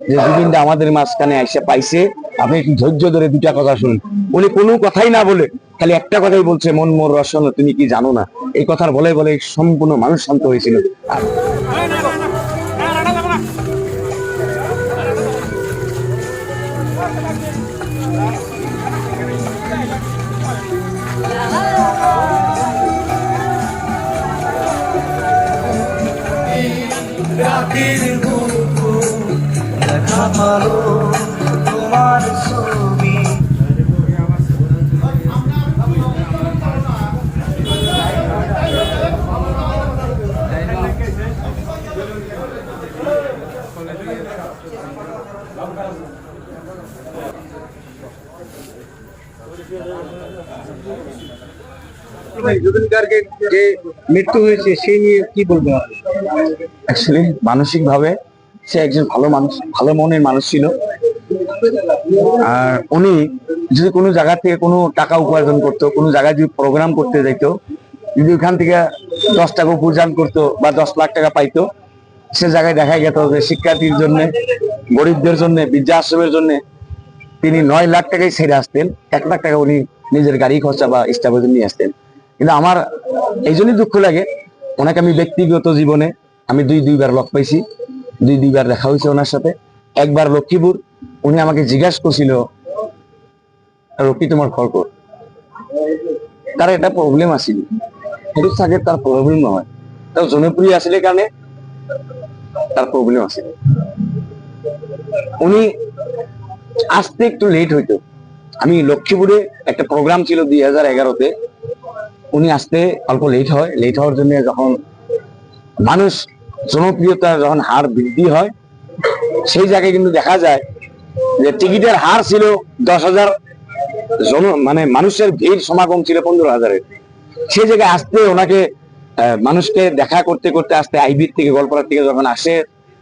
যে জুবিনদা আমাদের মাঝখানে এসে পাইছে, আপনি ধৈর্য ধরে দুটা কথা শুনুন। উনি কোনো কথাই না বলে, খালি একটা কথাই বলছে, মন মোর রসন, তুমি কি জানো না? এই কথার বলে বলে সম্পূর্ণ মানুষ শান্ত হয়েছিল। রাতের পারো তোমার ছবি। জুবিন গার্গের যে মৃত্যু হয়েছে সেই নিয়ে কি বলব? অ্যাকচুয়ালি মানসিক ভাবে সে একজন ভালো মানুষ, ভালো মনের মানুষ ছিল। আর উনি যদি কোনো জায়গা থেকে কোনো টাকা উপার্জন করতো, কোনো জায়গায় যদি প্রোগ্রাম করতে যাইতো, যদি ওখান থেকে দশ টাকা উপার্জন করতো বা দশ লাখ টাকা পাইতো, সে জায়গায় দেখা গেত যে শিক্ষার্থীর জন্য, গরিবদের জন্য, বৃদ্ধাশ্রমের জন্য তিনি নয় লাখ টাকাই ছেড়ে আসতেন, এক লাখ টাকা উনি নিজের গাড়ি খরচা বা স্টাফের জন্য নিয়ে আসতেন। কিন্তু আমার এই জন্যই দুঃখ লাগে, ওনাকে আমি ব্যক্তিগত জীবনে আমি দুই, দুইবার লক পাইছি। দুই দুইবার দেখা হয়েছে ওনার সাথে। একবার লক্ষ্মীপুর, উনি আমাকে জিজ্ঞাসা করছিল তোমার কর? তার প্রবলেম তার প্রবলেম নহয়। আছিল উনি আসতে একটু লেট হইতো। আমি লক্ষ্মীপুরে একটা প্রোগ্রাম ছিল দুই হাজার এগারোতে। উনি আসতে অল্প লেট হয়। লেট হওয়ার জন্য যখন মানুষ জনপ্রিয়তার যখন হার বৃদ্ধি হয়, সেই জায়গায় কিন্তু দেখা যায় যে টিকিটের হার ছিল দশ হাজার জন মানে মানুষের ভিড় সমাগম ছিল পনেরো হাজারের। সেই জায়গায় আসতে ওনাকে মানুষকে দেখা করতে করতে আসতে আইবির থেকে, গল্পরার থেকে যখন আসে,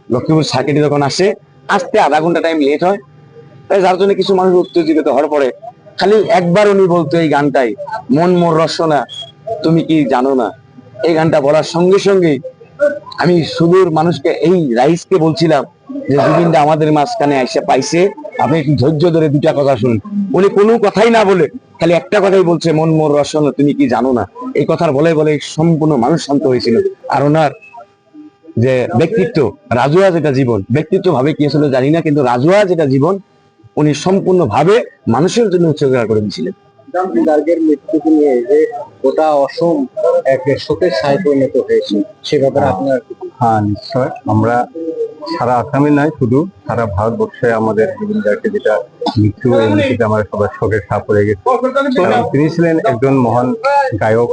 লক্ষ্মীপুর সার্কিটে যখন আসে, আসতে আধা ঘণ্টা টাইম লেট হয়। তাই যার জন্য কিছু মানুষ উত্তেজিত হওয়ার পরে খালি একবার উনি বলতো এই গানটাই, মন মোর রসনা, তুমি কি জানো না? এই গানটা বলার সঙ্গে সঙ্গে আমি সুদূর মানুষকে এই রাইসকে বলছিলাম যে জুবিনদা আমাদের মাঝখানে এসে পাইছে। আপনি একটু ধৈর্য ধরে দুটা কথা শুনুন। উনি কোনো কথাই না বলে, খালি একটা কথাই বলছে, মন মোর রসনা, তুমি কি জানো না? এই কথার বলে বলে সম্পূর্ণ মানুষ শান্ত হয়েছিল। আর ওনার যে ব্যক্তিত্ব, রাজুয়া যেটা জীবন ব্যক্তিত্ব ভাবে কি ছিল জানি না, কিন্তু রাজুয়া যেটা জীবন, উনি সম্পূর্ণ ভাবে মানুষের জন্য উৎসর্গ করে দিয়েছিলেন। মৃত্যুকে নিয়ে যে অসম এক শোকের পরিণত হয়েছে, সে ব্যাপারে আপনার হ্যাঁ নিশ্চয়। আমরা সারা আসামে শুধু সারা ভারতবর্ষে আমাদের যেটা মৃত্যু সবার শোকের গেছে। তিনি ছিলেন একজন মহান গায়ক।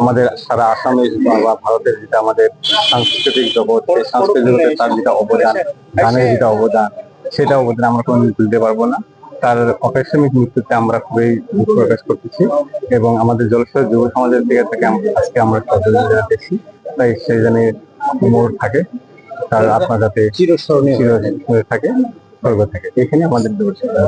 আমাদের সারা আসামে বা ভারতের যেটা আমাদের সাংস্কৃতিক জগৎ সাংস্কৃতিক জগতে তার যেটা অবদান, গানের যেটা অবদান, সেটা অবদান আমরা কোনোদিন ভুলতে পারব না। তার অপেক্ষামিক মৃত্যুতে আমরা খুবই দুঃখ প্রকাশ করতেছি এবং আমাদের জলসায় যুব সমাজের দিকে থেকে আজকে আমরা শ্রদ্ধা জানাতেছি তাই সে জন্য মোড় থাকে তার আপনার যাতে চিরস্মরণীয় থাকে স্বর্গ থাকে। এখানে আমাদের দেবতা